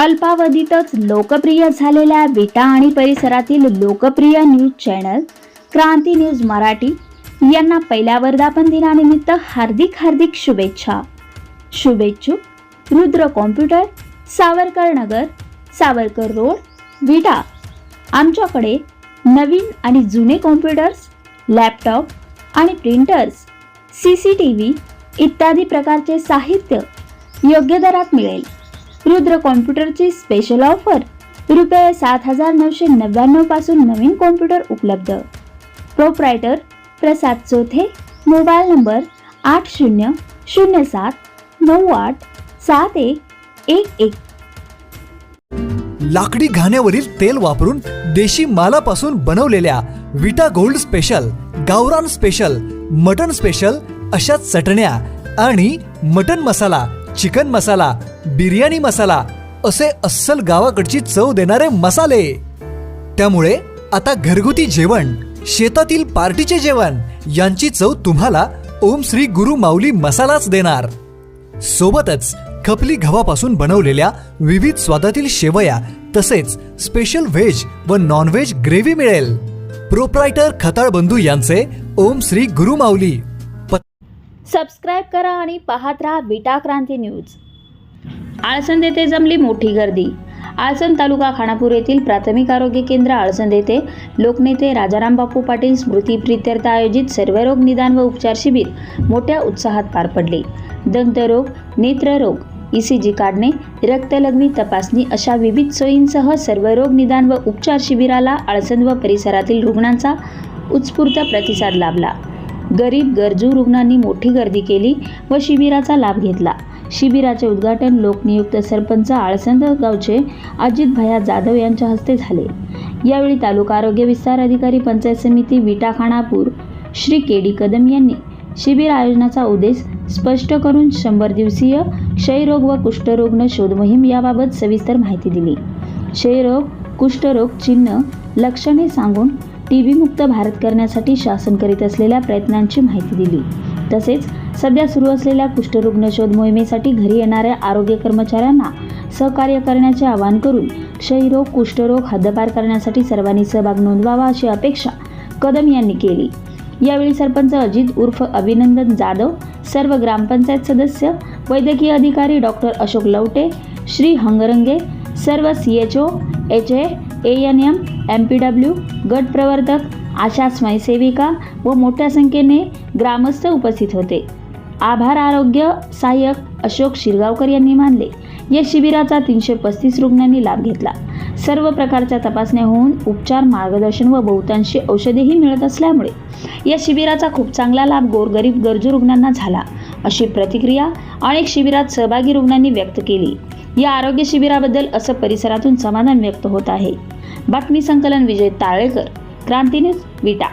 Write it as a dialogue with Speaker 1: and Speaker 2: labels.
Speaker 1: अल्पावधीतच लोकप्रिय झालेल्या विटा आणि परिसरातील लोकप्रिय news channel Kranti news Marathi यांना पहिल्या वर्धापन दिनानिमित्त हार्दिक हार्दिक शुभेच्छा. शुभेच्छुक रुद्र कॉम्प्युटर सावरकर नगर सावरकर रोड विटा. आमच्याकडे नवीन आणि जुने कॉम्प्युटर्स लॅपटॉप आणि printers C C T V इत्यादी प्रकारचे साहित्य योग्य दरात मिळेल. रुद्र कॉम्प्युटरची स्पेशल ऑफर रुपये सात हजार नऊशे नव्याण्णवपासून नवीन कॉम्प्युटर उपलब्ध. Proprietor Prasad Chothe mobile number आठ शून्य शून्य सात नऊ आठ सात एक एक एक.
Speaker 2: लाकडी घाण्यावरील तेल वापरून देशी मालापासून बनवलेल्या विटा गोल्ड स्पेशल गावरान स्पेशल मटन स्पेशल अशा चटण्या आणि मटन मसाला चिकन मसाला बिर्याणी मसाला असे अस्सल गावाकडची चव देणारे मसाले. त्यामुळे आता घरगुती जेवण शेतातील पार्टीचे जेवण यांची चव तुम्हाला ओम श्री गुरु माऊली मसालाच देणार. सोबतच खपली गव्हापासून बनवलेल्या विविध स्वादातील शेवया तसेच स्पेशल व्हेज व नॉनव्हेज ग्रेव्ही मिळेल. प्रोप्रायटर खताळ बंधू यांचे ओम श्री गुरु माऊली.
Speaker 1: सबस्क्राईब करा आणि पाहत राहा विटा क्रांती न्यूज. आळसंद येथे जमली मोठी गर्दी. आळसंद तालुका खानापूर येथील प्राथमिक आरोग्य केंद्र आळसंद येथे लोकनेते राजाराम बापू पाटील स्मृती प्रित्यर्थ आयोजित सर्वरोग निदान व उपचार शिबिर मोठ्या उत्साहात पार पडले. दंतरोग नेत्ररोग ई सी जी काढणे रक्तलघवी तपासणी अशा विविध सोयींसह सर्वरोग निदान व उपचार शिबिराला आळसंद व परिसरातील रुग्णांचा उत्स्फूर्त प्रतिसाद लाभला. गरीब गरजू रुग्णांनी मोठी गर्दी केली व शिबिराचा लाभ घेतला. शिबिराचे उद्घाटन लोकनियुक्त सरपंच आळसंद गावचे अजित भया जाधव यांच्या हस्ते झाले. यावेळी तालुका आरोग्य विस्तार अधिकारी पंचायत समिती विटा खानापूर श्री के डी कदम यांनी शिबिर आयोजनाचा उद्देश स्पष्ट करून शंभर दिवसीय क्षयरोग व कुष्ठरोग्न शोध मोहीम याबाबत सविस्तर माहिती दिली. क्षयरोग कुष्ठरोग चिन्ह लक्षणे सांगून टी मुक्त भारत करण्यासाठी शासन करीत असलेल्या प्रयत्नांची माहिती दिली. तसेच सध्या सुरू असलेल्या कुष्ठरुग्ण शोध मोहिमेसाठी घरी येणाऱ्या आरोग्य कर्मचाऱ्यांना सहकार्य करण्याचे आवाहन करून क्षयरोग कुष्ठरोग हद्दपार करण्यासाठी सर्वांनी सहभाग नोंदवावा अशी अपेक्षा कदम यांनी केली. यावेळी सरपंच अजित उर्फ अभिनंदन जाधव सर्व ग्रामपंचायत सदस्य वैद्यकीय अधिकारी डॉक्टर अशोक लवटे श्री हंगरंगे सर्व C H O H A N M M P W गट प्रवर्तक आशा स्वयंसेविका व मोठ्या संख्येने ग्रामस्थ उपस्थित होते. आभार आरोग्य सहाय्यक अशोक शिरगावकर यांनी मानले. या शिबिराचा तीनशे पस्तीस रुग्णांनी लाभ घेतला. सर्व प्रकारच्या तपासण्या होऊन उपचार मार्गदर्शन व बहुतांशी औषधेही मिळत असल्यामुळे या शिबिराचा खूप चांगला लाभ गोरगरीब गरजू रुग्णांना झाला अशी प्रतिक्रिया अनेक शिबिरात सहभागी रुग्णांनी व्यक्त केली. या आरोग्य शिबिराबद्दल असं परिसरातून समाधान व्यक्त होत आहे. बातमी संकलन विजय ताळेकर. क्रांती न्यूज विटा